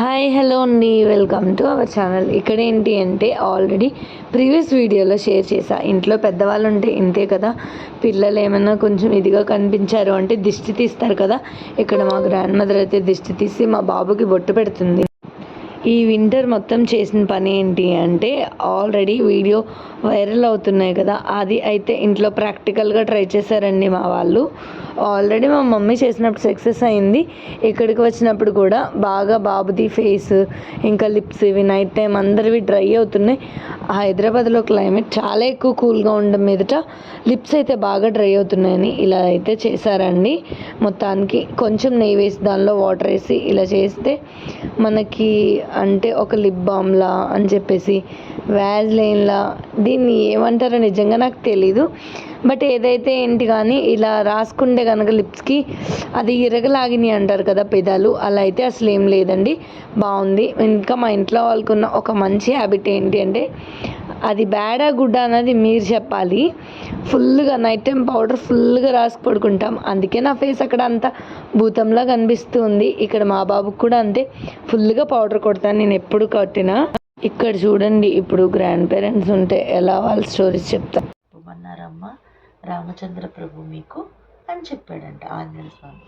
Hi hello అండి. Welcome to our channel. ఇక్కడ ఏంటి అంటే ఆల్రెడీ ప్రీవియస్ వీడియోలో షేర్ చేశా. ఇంట్లో పెద్దవాళ్ళు ఉంటే ఇంతే కదా. పిల్లలు ఏమైనా కొంచెం ఇదిగా కనిపించారు అంటే దిష్టి తీస్తారు కదా. ఇక్కడ మా గ్రాండ్ మదర్ అయితే దిష్టి తీసి మా బాబుకి బొట్టు పెడుతుంది. ఈ వింటర్ మొత్తం చేసిన పని ఏంటి అంటే ఆల్రెడీ వీడియో వైరల్ అవుతున్నాయి కదా అది అయితే ఇంట్లో ప్రాక్టికల్గా ట్రై చేశారండి మా వాళ్ళు. ఆల్రెడీ మా మమ్మీ చేసినప్పుడు సక్సెస్ అయింది. ఇక్కడికి వచ్చినప్పుడు కూడా బాగా బాబుది ఫేస్ ఇంకా లిప్స్ ఇవి నైట్ టైం అందరివి డ్రై అవుతున్నాయి. హైదరాబాద్లో క్లైమేట్ చాలా ఎక్కువ కూల్గా ఉండడం మీదట లిప్స్ అయితే బాగా డ్రై అవుతున్నాయని ఇలా అయితే చేశారండి. మొత్తానికి కొంచెం నెయ్యి వేసి దానిలో వాటర్ వేసి ఇలా చేస్తే మనకి అంటే ఒక లిప్ బామ్లా అని చెప్పేసి వ్యాజ్లైన్లా దీన్ని ఏమంటారో నిజంగా నాకు తెలీదు. బట్ ఏదైతే ఏంటి కానీ ఇలా రాసుకుంటే కనుక లిప్స్కి అది ఇరగలాగినాయి అంటారు కదా పెదాలు. అలా అయితే అసలు ఏం లేదండి. బాగుంది. ఇంకా మా ఇంట్లో వాళ్ళకున్న ఒక మంచి హ్యాబిట్ ఏంటి అంటే అది బ్యాడా గుడ్ అన్నది మీరు చెప్పాలి. ఫుల్గా నైట్ టైం పౌడర్ ఫుల్గా రాసి పడుకుంటాం. అందుకే నా ఫేస్ అక్కడ అంత భూతంలా కనిపిస్తుంది. ఇక్కడ మా బాబుకి కూడా అంతే. ఫుల్గా పౌడర్ కొడతాను. నేను ఎప్పుడు కొట్టినా. ఇక్కడ చూడండి ఇప్పుడు గ్రాండ్ పేరెంట్స్ ఉంటే ఎలా వాళ్ళ స్టోరీస్ చెప్తాను చెప్పమన్నారమ్మా రామచంద్ర ప్రభు మీకు అని చెప్పాడంట ఆంజనేయ స్వామి.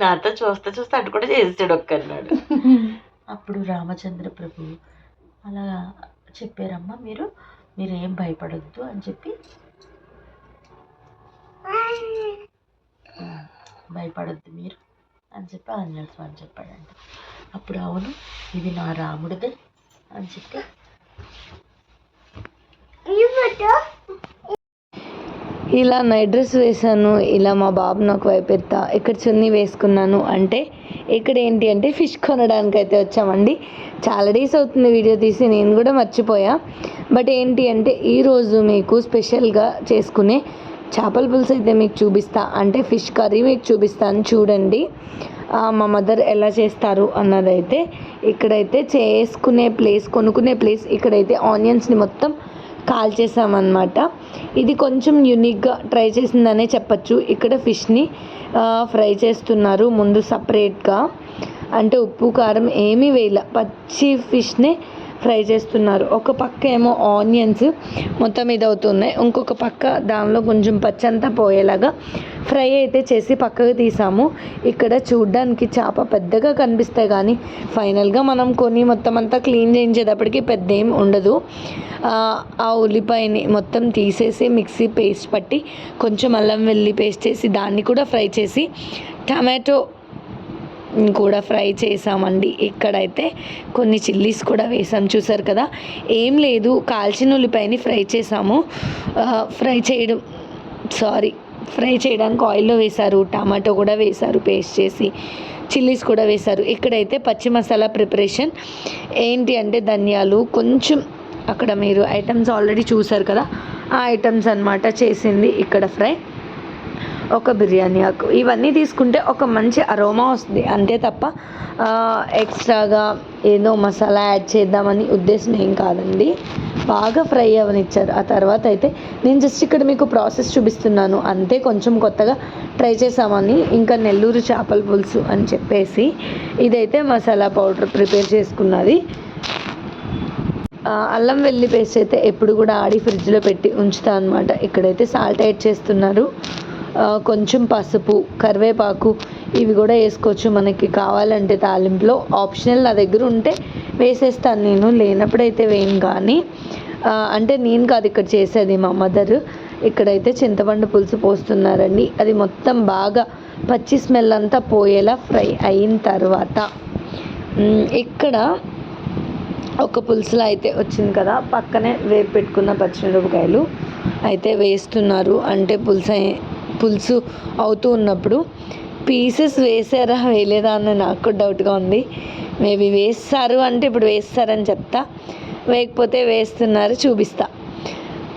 నాతో చూస్తే చూస్తే అటు కూడా చేసాడు ఒక్కన్నాడు అప్పుడు రామచంద్ర ప్రభు అలా చెప్పారమ్మా మీరు మీరేం భయపడొద్దు అని చెప్పి. భయపడొద్దు మీరు అని చెప్పి ఆంజనేయ స్వామి చెప్పాడంట. అప్పుడు అవును ఇది నా రాముడిదే అని చెప్పి. ఇలా నైట్ డ్రెస్ వేసాను ఇలా మా బాబు నాకు వైపెత్తా ఇక్కడ చున్నీ వేసుకున్నాను అంటే ఇక్కడ ఏంటి అంటే ఫిష్ కొనడానికి అయితే వచ్చామండి. చాలా డేస్ అవుతుంది వీడియో తీసి నేను కూడా మర్చిపోయా. బట్ ఏంటి అంటే ఈరోజు మీకు స్పెషల్గా చేసుకునే చేపల పులుసు అయితే మీకు చూపిస్తా అంటే ఫిష్ కర్రీ మీకు చూపిస్తాను చూడండి. మా మదర్ ఎలా చేస్తారు అన్నదైతే ఇక్కడైతే చేసుకునే ప్లేస్ కొనుక్కునే ప్లేస్ ఇక్కడైతే ఆనియన్స్ని మొత్తం కాల్ చేసామన్నమాట ఇది కొంచెం యూనిక్గా ట్రై చేసిందనే చెప్పచ్చు. ఇక్కడ ఫిష్ని ఫ్రై చేస్తున్నారు ముందు సపరేట్గా అంటే ఉప్పు కారం ఏమీ వేయలే. పచ్చి ఫిష్ని ఫ్రై చేస్తున్నారు. ఒక పక్క ఏమో ఆనియన్స్ మొత్తం ఇది అవుతున్నాయి ఇంకొక పక్క దానిలో కొంచెం పచ్చంతా పోయేలాగా ఫ్రై అయితే చేసి పక్కకు తీసాము. ఇక్కడ చూడ్డానికి చేప పెద్దగా కనిపిస్తాయి కానీ ఫైనల్గా మనం కొని మొత్తం అంతా క్లీన్ చేయించేటప్పటికి పెద్ద ఏం ఉండదు. ఆ, ఆ ఉల్లిపాయని మొత్తం తీసేసి మిక్సీ పేస్ట్ పట్టి కొంచెం అల్లం వెల్లి పేస్ట్ చేసి దాన్ని కూడా ఫ్రై చేసి టమాటో కూడా ఫ్రై చేసామండి. ఇక్కడైతే కొన్ని చిల్లీస్ కూడా వేసాం. చూసారు కదా? ఏం లేదు. కాల్చిన ఉల్లిపాయని ఫ్రై చేసాము. ఫ్రై చేయడం సారీ ఫ్రై చేయడానికి ఆయిల్లో వేశారు టమాటో కూడా వేశారు పేస్ట్ చేసి. చిల్లీస్ కూడా వేశారు ఇక్కడైతే పచ్చి మసాలా ప్రిపరేషన్. ఏంటి అంటే ధనియాలు. కొంచెం అక్కడ మీరు ఐటమ్స్ ఆల్రెడీ చూసారు కదా? ఆ ఐటమ్స్ అన్నమాట చేసింది ఇక్కడ ఫ్రై. ఒక బిర్యానీ ఆకు. ఇవన్నీ తీసుకుంటే ఒక మంచి అరోమా వస్తుంది. అంతే తప్ప ఎక్స్ట్రాగా ఏదో మసాలా యాడ్ చేద్దామని ఉద్దేశం ఏం కాదండి. బాగా ఫ్రై అవనిచ్చారు. ఆ తర్వాత అయితే నేను జస్ట్ ఇక్కడ మీకు ప్రాసెస్ చూపిస్తున్నాను. అంతే కొంచెం కొత్తగా ట్రై చేసామని ఇంకా నెల్లూరు చేపల పులుసు అని చెప్పేసి ఇదైతే మసాలా పౌడర్ ప్రిపేర్ చేసుకున్నది. అల్లం వెల్లి పేస్ట్ అయితే ఎప్పుడు కూడా ఆడి ఫ్రిడ్జ్లో పెట్టి ఉంచుతా అనమాట ఇక్కడైతే సాల్ట్ యాడ్ చేస్తున్నారు. కొంచెం పసుపు కరివేపాకు ఇవి కూడా వేసుకోవచ్చు. మనకి కావాలంటే తాలింపులో ఆప్షనల్ నా దగ్గర ఉంటే వేసేస్తాను నేను. లేనప్పుడైతే వేయను కానీ అంటే నేను కాదు ఇక్కడ చేసేది మా మదర్. ఇక్కడైతే చింతపండు పులుసు పోస్తున్నారండి. అది మొత్తం బాగా పచ్చి స్మెల్ అంతా పోయేలా ఫ్రై అయిన తర్వాత ఇక్కడ ఒక పులుసులో అయితే వచ్చింది కదా. పక్కనే వేపు పెట్టుకున్న పచ్చిమిరపకాయలు అయితే వేస్తున్నారు. అంటే పులుసు పులుసు అవుతూ ఉన్నప్పుడు పీసెస్ వేసారా వేయలేదా అని నాకు డౌట్గా ఉంది. మేబీ వేస్తారు అంటే ఇప్పుడు వేస్తారని చెప్తా. వేయకపోతే వేస్తున్నారు చూపిస్తా.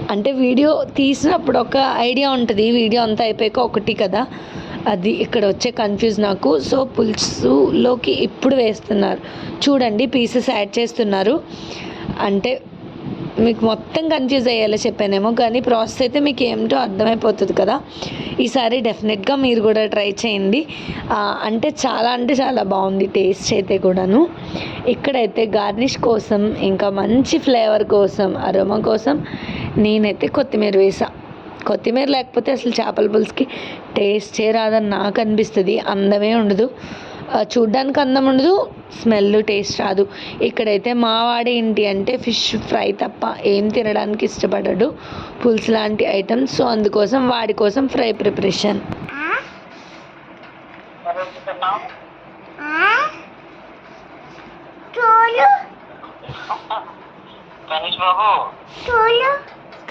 అంటే వీడియో తీసినప్పుడు ఒక ఐడియా ఉంటుంది. వీడియో అంతా అయిపోయాక ఒకటి కదా. అది ఇక్కడ వచ్చే కన్ఫ్యూజ్ నాకు. సో పులుసులోకి ఇప్పుడు వేస్తున్నారు. చూడండి పీసెస్ యాడ్ చేస్తున్నారు. అంటే మీకు మొత్తం కన్ఫ్యూజ్ అయ్యేలా చెప్పానేమో కానీ ప్రాసెస్ అయితే మీకు ఏమిటో అర్థమైపోతుంది కదా. ఈసారి డెఫినెట్గా మీరు కూడా ట్రై చేయండి. అంటే చాలా అంటే చాలా బాగుంది టేస్ట్ అయితే కూడాను. ఇక్కడైతే గార్నిష్ కోసం ఇంకా మంచి ఫ్లేవర్ కోసం అరోమా కోసం నేనైతే కొత్తిమీర వేసా. కొత్తిమీర లేకపోతే అసలు చేపల పులుసుకి టేస్టే రాదని నాకు అనిపిస్తుంది. అందమే ఉండదు. చూడ్డానికి అందం ఉండదు స్మెల్ టేస్ట్ రాదు. ఇక్కడైతే మా వాడు ఏంటి అంటే ఫిష్ ఫ్రై తప్ప ఏం తినడానికి ఇష్టపడడు. పులుసు లాంటి ఐటమ్స్ సో అందుకోసం వాడి కోసం ఫ్రై ప్రిపరేషన్.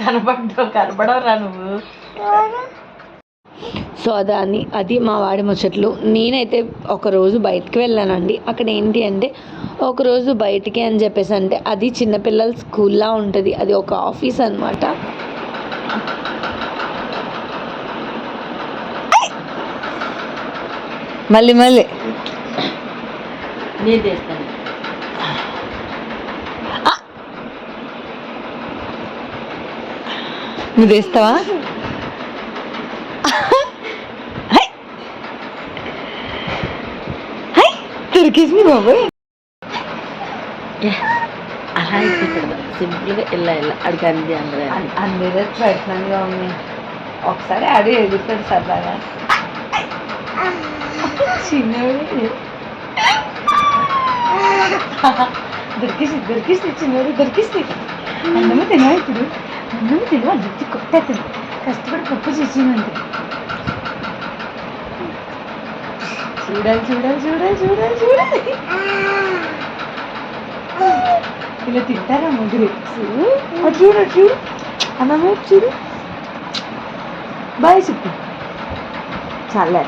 కనపడ్డావు కనపడవురా నువ్వు? సో అదాని అది మా వాడి ముచ్చట్లు. నేనైతే ఒకరోజు బయటికి వెళ్ళానండి. అక్కడ ఏంటి అంటే ఒకరోజు బయటికి అని చెప్పేసి అంటే అది చిన్నపిల్లల స్కూల్లా ఉంటుంది. అది ఒక ఆఫీస్ అనమాట మళ్ళీ మళ్ళీ. నువ్వు తెస్తావా దొరికేసింది బాబోయ్. ఏ, అలా ఇక్కడ సింపుల్గా ఇలా ఇలా అడిగి అంది అందరూ అందరూ ప్రయత్నంగా ఉంది. ఒకసారి అడి ఎగురుతాడు సరదాగా. చిన్నోడు. దొరికేసి దొరికిస్తే చిన్నోడు దొరికిస్తే అన్నము తినవా ఇప్పుడు. అన్నము తినవా జుట్టు కొట్టేస్తుంది కష్టపడి పప్పు చేసిందంటే చూడాలి చూడాలి చూడాలి చూడాలి చూడాలి ఇలా తింటారా ముగ్గురు? చూడు చూడు. అన్నమే చూడు. బాయ్ చెప్పు. చాలా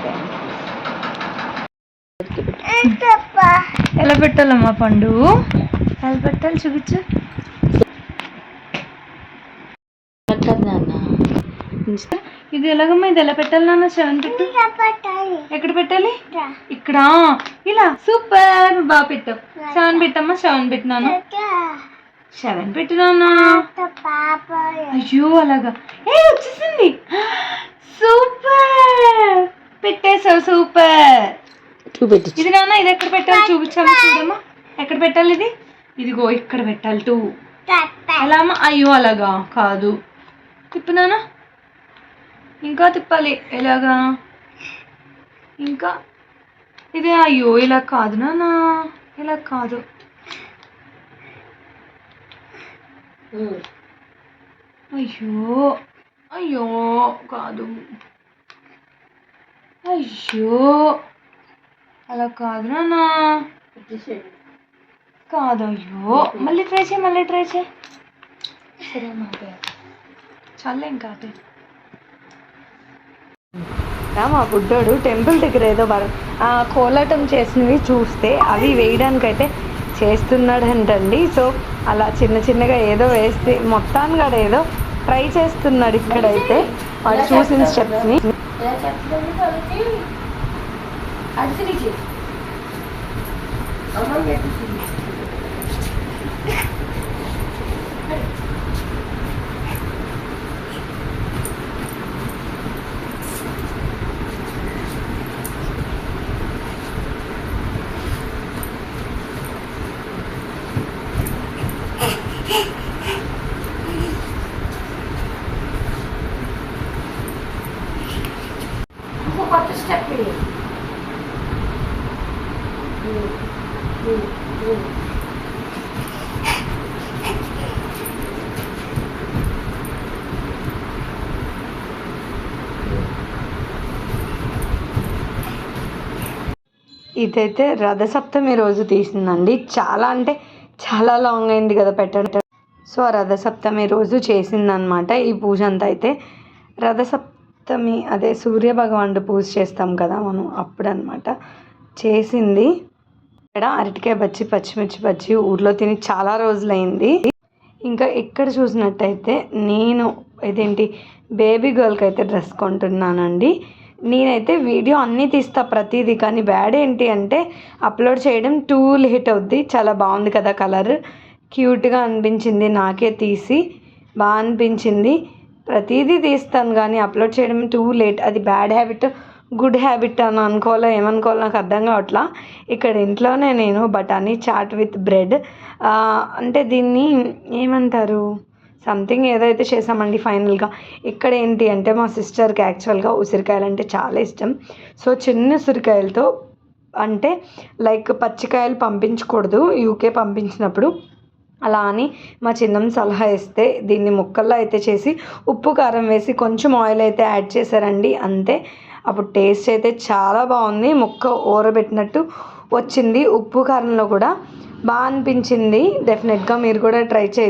ఎలా పెట్టాలమ్మా పండు? ఎలా పెట్టాలి చూపించు. కదా నాన్న. ఇది ఎలాగమ్మా? ఇది ఎలా పెట్టాలి నాన్న? సెవెన్ పెట్టు. ఎక్కడ పెట్టాలి? ఇక్కడ. ఇలా. సూపర్. బాగా పెట్టావు. సెవెన్ పెట్టమ్మా సెవెన్ పెట్టినాను సెవెన్ పెట్టినానా అయ్యో అలాగా. ఏ వచ్చేసింది. సూపర్. పెట్టేసావు సూపర్. చూపెట్టు ఇది నాన్న ఇది ఎక్కడ పెట్టాలి? చూపించాలి చూడమ్మా. ఎక్కడ పెట్టాలి ఇది? ఇదిగో ఇక్కడ పెట్టాలి టూ. ఎలా అమ్మా అయ్యో అలాగా. కాదు. తిప్పు నాన్న. ఇంకా తిప్పాలి. ఎలాగా? ఇంకా? ఇది అయ్యో ఇలా కాదు నాన్న. ఇలా కాదు. అయ్యో అయ్యో కాదు. అయ్యో అలా కాదు నాన్న. కాదు అయ్యో మళ్ళీ ట్రై చేయి మళ్ళీ ట్రై చేయి. సరే ఆపే. చాలే ఇంకా ఆపే. మా బుడ్డోడు టెంపుల్ దగ్గర ఏదో వర కోలాటం చేసినవి చూస్తే అవి వేయడానికైతే చేస్తున్నాడంటండి. సో అలా చిన్న చిన్నగా ఏదో వేస్తే మొత్తానికి ఆడ ఏదో ట్రై చేస్తున్నాడు ఇక్కడైతే. వాడు చూసిన స్టెప్స్ని. ఇదైతే రథసప్తమి రోజు తీసిందండి. చాలా అంటే చాలా లాంగ్ అయింది కదా పెట్టడం. సో ఆ రథసప్తమి రోజు చేసిందనమాట ఈ పూజ అంతా అయితే. రథసప్తమి అదే సూర్య భగవానుడు పూజ చేస్తాం కదా మనం అప్పుడు అనమాట చేసింది. ఇక్కడ అరటికాయ బజ్జి పచ్చిమిర్చి బజ్జి ఊర్లో తిని చాలా రోజులైంది. ఇంకా ఇక్కడ చూసినట్టయితే నేను ఇదేంటి బేబీ గర్ల్కి అయితే డ్రెస్ కొంటున్నానండి. నేనైతే వీడియో అన్నీ తీస్తా ప్రతిదీ కానీ బ్యాడ్ ఏంటి అంటే అప్లోడ్ చేయడం టూ లేట్ అవుద్ది. చాలా బాగుంది కదా కలర్. క్యూట్గా అనిపించింది నాకే తీసి. బాగా అనిపించింది. ప్రతిదీ తీస్తాను కానీ అప్లోడ్ చేయడం టూ లేట్ అది బ్యాడ్ హ్యాబిట్ గుడ్ హ్యాబిట్ అని అనుకోవాలో ఏమనుకోవాలో నాకు అర్థం కావట్లా. ఇక్కడ ఇంట్లోనే నేను బఠానీ చాట్ విత్ బ్రెడ్. అంటే దీన్ని ఏమంటారు? సంథింగ్ ఏదైతే చేసామండి ఫైనల్గా. ఇక్కడ ఏంటి అంటే మా సిస్టర్కి యాక్చువల్గా ఉసిరికాయలు అంటే చాలా ఇష్టం. సో చిన్న ఉసిరికాయలతో అంటే లైక్ పచ్చికాయలు పంపించకూడదు యూకే పంపించినప్పుడు. అలా అని మా చిన్నం సలహా ఇస్తే దీన్ని ముక్కల్లో అయితే చేసి ఉప్పు కారం వేసి కొంచెం ఆయిల్ అయితే యాడ్ చేశారండి. అంతే. అప్పుడు టేస్ట్ అయితే చాలా బాగుంది. ముక్క ఊరబెట్టినట్టు వచ్చింది. ఉప్పు కారంలో కూడా బాగా అనిపించింది. డెఫినెట్గా మీరు కూడా ట్రై చేయండి.